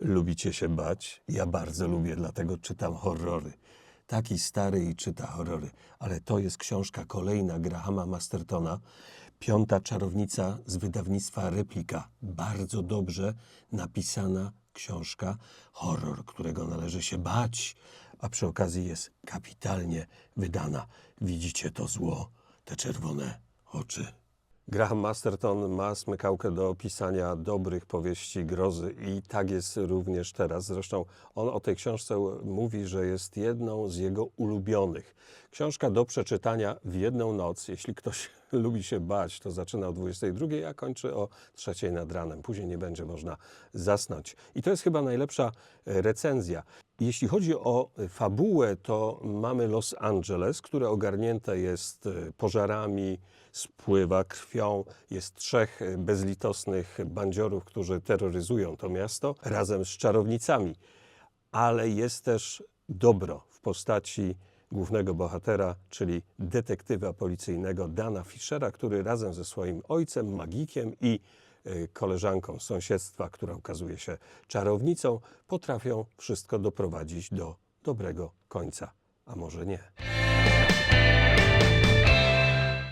Lubicie się bać? Ja bardzo lubię, dlatego czytam horrory. Taki stary i czyta horrory, ale to jest książka kolejna Grahama Mastertona. Piąta czarownica z wydawnictwa Replika. Bardzo dobrze napisana książka, horror, którego należy się bać, a przy okazji jest kapitalnie wydana. Widzicie to zło, te czerwone oczy. Graham Masterton ma smykałkę do pisania dobrych powieści grozy i tak jest również teraz. Zresztą on o tej książce mówi, że jest jedną z jego ulubionych. Książka do przeczytania w jedną noc. Jeśli ktoś lubi się bać, to zaczyna o 22, a kończy o 3 nad ranem. Później nie będzie można zasnąć. I to jest chyba najlepsza e, recenzja. Jeśli chodzi o fabułę, to mamy Los Angeles, które ogarnięte jest e, pożarami, spływa krwią. Jest trzech e, bezlitosnych bandziorów, którzy terroryzują to miasto razem z czarownicami. Ale jest też dobro w postaci głównego bohatera, czyli detektywa policyjnego Dana Fischera, który razem ze swoim ojcem, magikiem i koleżanką z sąsiedztwa, która okazuje się czarownicą, potrafią wszystko doprowadzić do dobrego końca. A może nie?